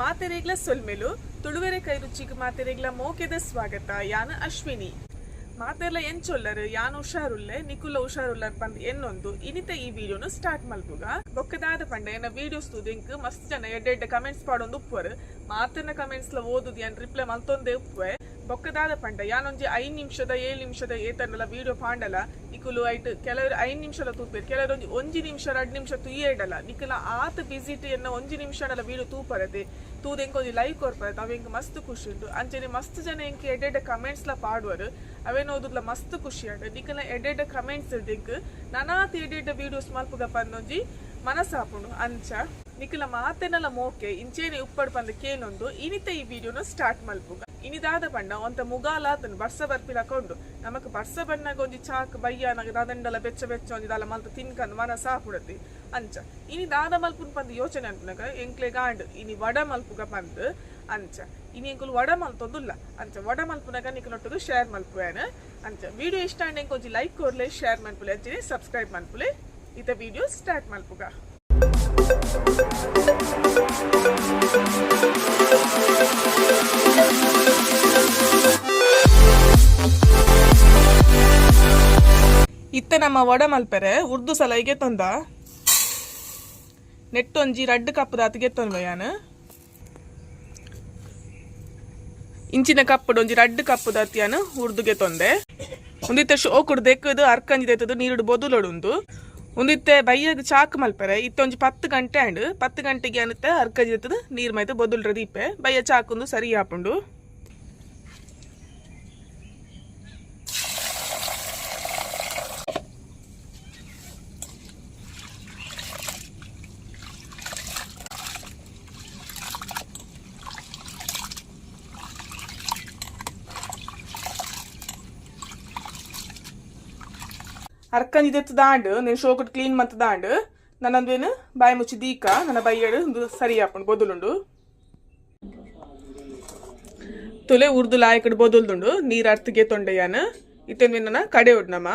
ಮಾತೆರೆಗ್ಲ ಸೊಲ್ಮೆಲು, ತುಳುವೆರೆ ಕೈ ರುಚಿಗೆ ಮಾತೆರೆಗ್ಲ ಮೋಕೆದ ಸ್ವಾಗತ, ಯಾನ ಅಶ್ವಿನಿ. ಮಾತೆರ್ಲ ಎಂಚೊಲ್ಲರು ಯಾನ್ ಹುಷಾರುಲ್ಲೆ, ನಿಕುಲ ಹುಷಾರುಲ್ಲರ್ ಪಂದ್ ಎನ್ನೊಂದು. ಇನಿತ ಈ ವಿಡಿಯೋನು ಸ್ಟಾರ್ಟ್ ಮಲ್ಪುಗ. ಬೊಕ್ಕದಾದ ಪಂಡ ಏನ ವಿಡಿಯೋಸ್ ತುದಿಂಕ್ ಮಸ್ತ್ ಜನ ಎಡ್ಡೆ ಎಡ್ಡೆ ಕಮೆಂಟ್ಸ್ ಪಾಡೊಂದು ಉಪ್ಪುವರ್. ಮಾತನ್ನ ಕಮೆಂಟ್ಸ್ ಓದುದು ಏನ್ ರಿಪ್ಲೈ ಮಲ್ತೊಂದೇ ಉಪ್ಪುವೆ. ಬೊಕ್ಕದಾದ ಪಂಡ. ಯಾನೊಂಜಿ ಐದು ನಿಮಿಷದ, ಏಳು ನಿಮಿಷದ ಏತಂಡಲ ವಿಡಿಯೋ ಪಾಂಡಲ. ಇಕುಲು ಐಟ್ ಕೆಲವರು ಐನ್ ನಿಮಿಷದ ತೂಪೇರು ಕೆಲವರು ಒಂಜಿ ಒಂಜಿ ನಿಮಿಷ ಎರಡು ನಿಮಿಷ ತುಯ್ಯೇಡಲ್ಲ ನಿಕಲ ಆತ ವಿಸಿಟ್ ಎನ್ನ ಒಂಜಿ ನಿಮಿಷ ವಿಡಿಯೋ ತೂಪರದೆ ತೂದ ಎಂಕೊಂಜಿ ಲೈಕ್ ಕೊರ್ಪರತ್ತೆ ಅವ ಎಂಕ್ ಮಸ್ತ್ ಖುಷಿ ಉಂಟು. ಅಂಚನೆ ಮಸ್ತ್ ಜನ ಎಂಕ್ ಎಡೆಡ್ ಕಮೆಂಟ್ಸ್ ಲ ಪಾಡುವರು. ಅವೇನ್ ಓದುದ್ಲ ಮಸ್ತ್ ಖುಷಿ ಆಂಡ್ ನಿಕಲ ಎಡೆಡ್ ಕಮೆಂಟ್ಸ್ ಇರ್ದಿಂಕ್ ನನಾತ್ ಎಡೆಡ್ ವಿಡಿಯೋಸ್ ಮಲ್ಪುಗ ಪನ್ನೊಂಜಿ ಮನಸ್ಸಾಪುಂಡು ಅಂಚ. ನಿಖಿಲ ಮಾತೆನಲ ಮೋಕೆ ಇಂಚೇನೆ ಉಪ್ಪಡ್ ಪಂದ ಕೇನೊಂದು, ಇನಿತ ಈ ವಿಡಿಯೋನ ಸ್ಟಾರ್ಟ್ ಮಲ್ಪುಗ. ಇನಿದಾದ ಪಂಡ ಒಂತ ಮುಗಾಲಾತನ್ ಬರ್ಸ ಬರ್ಪಿಲ ಕೊಂಡು ನಮಕ್ ಬರ್ಸ ಬಣ್ಣಗ ಒಂಜಿ ಚಾಕ್, ಬಯ್ಯ ದಾದಂಡಲ ಬೆಚ್ಚ ಬೆಚ್ಚ ಒಂಜಿ ದಾಲ ಮಲ್ತ ತಿನ್ಕಂದು ಮನ ಸಾಪುಡತಿ ಅಂಚ ಇನಿ ದಾದ ಮಲ್ಪುನ್ ಪಂದ ಯೋಚನೆ ಅನ್ಪುನಗ ಎಂಕ್ಲೆ ಗಾಂಡ್, ಇನಿ ವಡ ಮಲ್ಪುಗ ಪಂದ್. ಅಂಚ, ಇನಿ ಎಂಕುಲು ವಡ ಮಲ್ತೊಂದುಲ್ಲ. ಅಂಚ, ವಡ ಮಲ್ಪುನಗ ನಿಖಲೊಟ್ಟುಗು ಶೇರ್ ಮಲ್ಪುವೇನ. ಅಂಚ, ವಿಡಿಯೋ ಇಷ್ಟ ಅಂಡ್ ಎಂಕೊಂಜಿ ಲೈಕ್ ಕೊರ್ಲೆ ಶೇರ್ ಮಲ್ಪುಲೆ ಅಂಚನೆ ಸಬ್ಸ್ಕ್ರೈಬ್ ಮಲ್ಪುಲೆ. ಇತ ವಿಡಿಯೋ ಸ್ಟಾರ್ಟ್ ಮಲ್ಪುಗ. ಇತ್ತ ನಮ್ಮ ವಡ ಮಲ್ಪೆರೆ, ಉರ್ದು ಸಲ ಈಗ ತೊಂದ ನೆಟ್ಟೊಂಜಿ ರಡ್ಡ್ ಕಪ್ ದಾತಿಗೆ ತೊಂದ್ವಯಾನ ಇಂಚಿನ ಕಪ್ಪುಡು ಒಂಜಿ ರಡ್ಡ್ ಕಪ್ ದಾತಿಯಾನ ಉರ್ದುಗೆ ತೊಂದೆ. ಒಂದಿತ್ತೆ ಶೋಕುಡು ದೆಕ್ಕದು ಅರ್ಕಂಜಿ ದೆತ್ತದು ನೀರುಡು ಬೊದುಲೊಡುಂದು. ಒಂದಿತ್ತೆ ಬೈಯಾಗ ಚಾಕ್ ಮಲ್ಪೆರೆ. ಇತ್ತೊಂಜಿ ಪತ್ತು ಗಂಟೆ ಅಂಡ್. ಪತ್ತು ಗಂಟೆಗೆ ಅನ್ನತ್ತೆ ಅರ್ಕಜಿತ್ತದ ನೀರ್ ಮೈತ ಬೊದುಲ್ರ ದೀಪೆ. ಚಾಕ್ ಚಾಕುಂದು ಸರಿ ಆಪುಂಡು. ಅರ್ಕಂಜಿದೆತ್ತು ದಾಂಡ್ ನೀನು ಶೋಕಟ್ ಕ್ಲೀನ್ ಮತ್ತ ದಾಂಡ್ ನನ್ನೊಂದೇನು ಬಾಯಿ ಮುಚ್ಚಿ ದೀಕ ನನ್ನ ಬೈಯಡು ಒಂದು ಸರಿ ಹಾಕೊಂಡು ಬೊದಲುಂಡು ತುಲೆ ಉರ್ದು ಲಾಯಕಡ್ ಬೊದಲ್ದುಂಡು ನೀರ್ ಅರ್ಥಗೆ ತೊಂಡೆಯಾನ ಇತ್ತೇನು ನನ್ನ ಕಡೆ ಒಡ್ನಮ್ಮ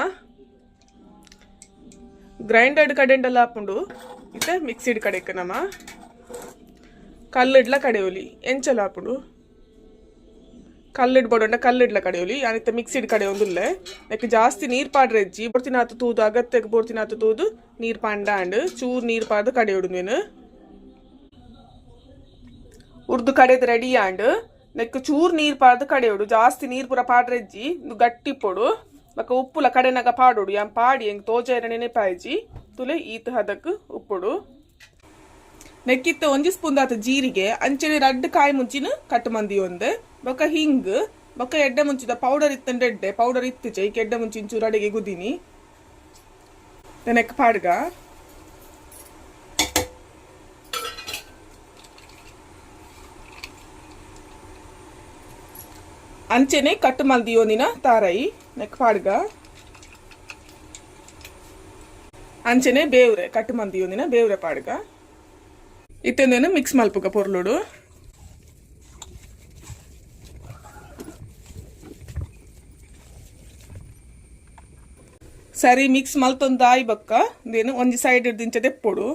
ಗ್ರೈಂಡರ್ಡ್ ಕಡೆಂಡಲ್ಲ ಹಾಕೊಂಡು ಇತ್ತೆ ಮಿಕ್ಸಿಡ್ ಕಡೆಕ್ಕೆ ನಮ್ಮ ಕಲ್ಲಿಡ್ಲ ಕಡೆಯೋಲಿ ಎಂಚಲ ಹಾಕೊಂಡು ಕಲ್ಲಿಡ್ ಬಡೋಂಡ ಕಲ್ಲಿಡ್ಲ ಕಡೆಯೋಲಿ ಯಾನಿತ್ತ ಮಿಕ್ಸಿಡ್ ಕಡೆ ಒಂದುಲ್ಲೆ. ನೆಕ್ ಜಾಸ್ತಿ ನೀರ್ ಪಾಡ್ರೆ ಅಜ್ಜಿ ಬೋರ್ತಿನಾತು ತೂದು, ಅಗತ್ಯಕ್ಕೆ ಬೋರ್ತಿನಾತು ತೂದು ನೀರ್ ಪಾಂಡಾಂಡ್ ಚೂರ್ ನೀರ್ ಪಾಡ್ದು ಕಡೆ ನೀನು. ಉರ್ದು ಕಡೆದು ರೆಡಿ ಆಂಡ್ ನೆಕ್ ಚೂರ್ ನೀರ್ ಪಾಡ್ದು ಕಡೆಯೋಡು ಜಾಸ್ತಿ ನೀರ್ ಪೂರ ಪಾಡ್ರೆಜ್ಜಿ ಇದು ಗಟ್ಟಿ ಪೊಡು. ಬಕ್ಕ ಉಪ್ಪುಲ ಕಡೆನಾಗ ಪಾಡೋಡು. ಯಾನ್ ಪಾಡಿ ಹೆಂಗ್ ತೋಜ ನೆನೆಪಾಯ್ಜಿ. ತುಲೆ ಈತ ಹದಕ್ ಉಪ್ಪುಡು. ನೆಕ್ಕಿತ್ತ ಒಂಜಿ ಸ್ಪೂನ್ ದಾತ ಜೀರಿಗೆ ಅಂಚನೆ ರಡ್ಡ್ ಕಾಯಿ ಮುಂಚಿನ ಕಟ್ ಮಂದಿ ಒಂದೆ ಬೊಕ ಹಿಂಗ್ ಬೊಕ ಎಡ್ಡೆ ಮುಂಚಿದ ಪೌಡರ್ ಇತ್ತಂಡ್ ಎಡ್ಡೆ ಪೌಡರ್ ಇತ್ತಿಚೆ ಈಗ ಎಡ್ಡೆ ಮುಂಚಿನ ಚೂರು ಅಡಿಗೆ ಗುದಿನಿ ನೆಕ್ ಪಾಡ್ಗ ಅಂಚೆನೆ ಕಟ್ ಮಲ್ದಿ ಒಂದಿನ ತಾರೈ ನೆಕ್ ಪಾಡ್ಗ ಅಂಚೆನೆ ಬೇವ್ರೆ ಕಟ್ ಮಂದಿ ಒಂದಿನ ಬೇವ್ರೆ ಪಾಡ್ಗ ಇತ್ತೊಂದೇನು ಮಿಕ್ಸ್ ಮಲ್ಪುಗ ಪೊರ್ಲುಡು ಸರಿ ಮಿಕ್ಸ್ ಮಲ್ತೊಂದು ಆಯ್ ಬಕ್ಕ ದೇನು ಒಂಜಿ ಸೈಡ್ ದಿಂಚ ತೆಪ್ಪೊಡು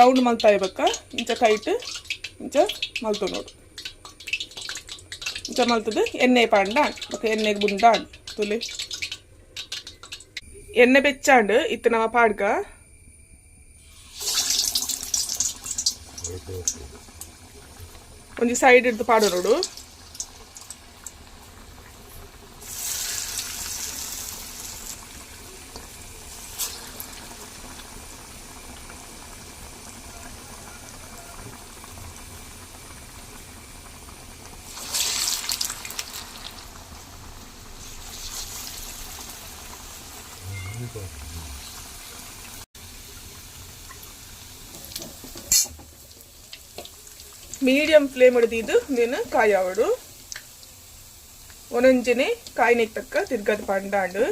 ರೌಂಡ್ ಮಲ್ತಾಯ್ ಬಕ್ಕ ಇಂಚ ಕೈಟ್ ಇಂಚ ಮಲ್ತು ನೋಡು ಇಂಚ ಮಲ್ತದು ಎಣ್ಣೆ ಪಾಂಡಾಣ್ ಮತ್ತೆ ಎಣ್ಣೆಗೆ ಬುಂಡಾಂಡ್ ತುಲಿ. ಎಣ್ಣೆ ಬೆಚ್ಚಾಂಡ್, ಇತ್ತು ನಮ್ಮ ಪಾಡ್ಗ ಒಂಜಿ ಸೈಡ್ ಹಿಡ್ದು ಪಾಡು ನೋಡು ಮೀಡಿಯಂ ಫ್ಲೇಮ್ ಹಿಡಿದಿದ್ದು ನೀನು ಕಾಯಿ ಆವಡು ಒಂದೊಂಜನೆ ಕಾಯಿನೆಗ್ ತಕ್ಕ ತಿರ್ಗದ ಪಂಡಾಂಡು.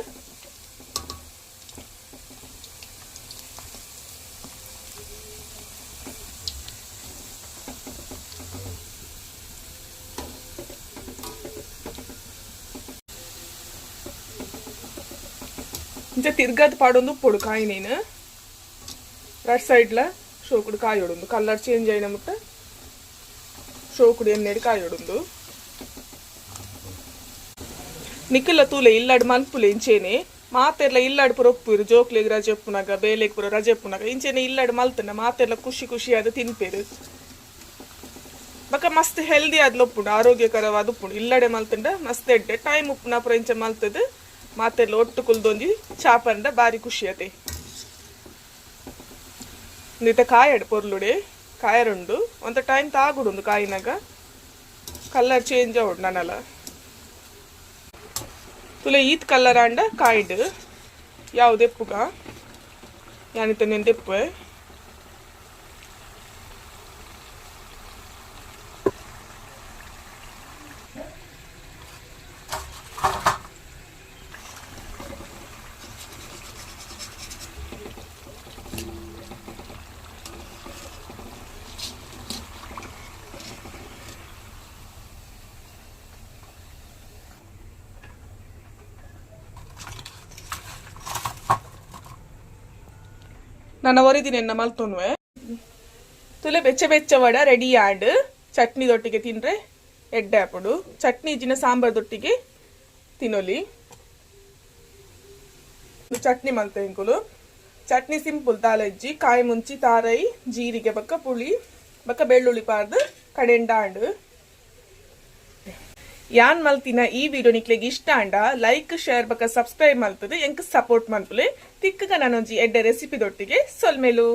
ಇಂಚ ತಿರ್ಗದ್ ಪಾಡೊಂದು ಉಪ್ಪೊಡು ಕಾಯಿ ನೀನು ರೈಟ್ ಸೈಡ್ಲ ಶೋಕುಡು ಕಾಯಿ ಹೊಡೊಂದು ಕಲರ್ ಚೇಂಜ್ ಆಯ್ನ ಮುಟ್ಟ ಶೋಕುಡು ಎಣ್ಣೆಡು ಕಾಯಿ ಹೊಡೊಂದು ನಿಖಿಲ ತೂಲೆ ಇಲ್ಲಾಡ್ ಮಲ್ಪುಲೆ ಇಂಚೇನೆ ಮಾತೆರ್ಲ ಇಲ್ಲಾಡ್ ಪುರ ಒಪ್ಪುರು ಜೋಕ್ಲೆಗ್ ರಜೆ ಒಪ್ಪುನಾಗ ಬೇಲೆಗ್ ಪುರ ರಜೆ ಒಪ್ಪುನಾಗ ಇಂಚೆನೆ ಇಲ್ಲಾಡ್ ಮಲ್ತನ ಮಾತೆರ್ಲ ಖುಷಿ ಖುಷಿ ಆದ ತಿನ್ಪೇರು ಬಕ ಮಸ್ತ್ ಹೆಲ್ದಿ ಆದ್ ಒಪ್ಪುಂಡು ಆರೋಗ್ಯಕರವಾದ ಉಪ್ಪುಂಡು ಇಲ್ಲಡೆ ಮಲ್ತಂಡ ಮಸ್ತ್ ಎಡ್ಡೆ ಟೈಮ್ ಉಪ್ಪುನ ಪುರ ಇಂಚ ಮಲ್ತದ ಮಾತೆರ್ಲ ಒಟ್ಟು ಕುಲ್ದೊಂಜಿ ಚಾಪಂಡ ಬಾರಿ ಖುಷಿ ಅತೆ ನಿತ ಕಾಯಡ್ ಪೊರ್ಲುಡೆ, ಕಾಯರುಂಡು, ಒಂತ ಟೈಮ್ ತಾಗುಡುಂದು ಕಾಯಿನಾಗ. ಕಲರ್ ಚೇಂಜ್ ಆವಡು ನನಲ. ತುಲೆ ಈತ್ ಕಲರ್ ಆಂಡ ಕಾಯ್ಡ್. ಯಾವ್ದು ಎಪ್ಪುಗ ಯಾನಿತ ನೆನ್ ಎನ್ನ ಮಲ್ತೊನ್ವೆ. ತುಲೆ ಬೆಚ್ಚ ಬೆಚ್ಚ ವಡ ರೆಡಿ ಆಂಡ್ ಚಟ್ನಿ ದೊಟ್ಟಿಗೆ ತಿಂದರೆ ಎಡ್ಡೆ ಹಾಪುಡು ಚಟ್ನಿ ಇಜ್ಜಿನ ಸಾಂಬಾರ್ ದೊಟ್ಟಿಗೆ ತಿನ್ನೊಲಿ. ಚಟ್ನಿ ಮಲ್ತೆ ಇಂಕುಲು. ಚಟ್ನಿ ಸಿಂಪಲ್ ತಾಲಜ್ಜಿ ಕಾಯಿ ಮುಂಚಿ, ತಾರೈ, ಜೀರಿಗೆ, ಬಕ್ಕ ಪುಳಿ, ಬಕ್ಕ ಬೆಳ್ಳುಳ್ಳಿ ಪಾರ್ದು ಕಡೆಂಡ ಯಾನ್ ಮಲ್ತಿನ ಈ ವಿಡಿಯೋ ನಿಕ್ಲೆಗ್ ಇಷ್ಟ ಅಂಡ ಲೈಕ್ ಶೇರ್ ಬಕ ಸಬ್ಸ್ಕ್ರೈಬ್ ಮಲ್ತದೆ, ಎಂಕ್ ಸಪೋರ್ಟ್ ಮಲ್ಪುಲೆ ತಿಕ್ಕಗ ನಾನೊಂಜಿ ಎಡ್ಡೆ ರೆಸಿಪಿ ದೊಟ್ಟಿಗೆ ಸೊಲ್ಮೇಲು.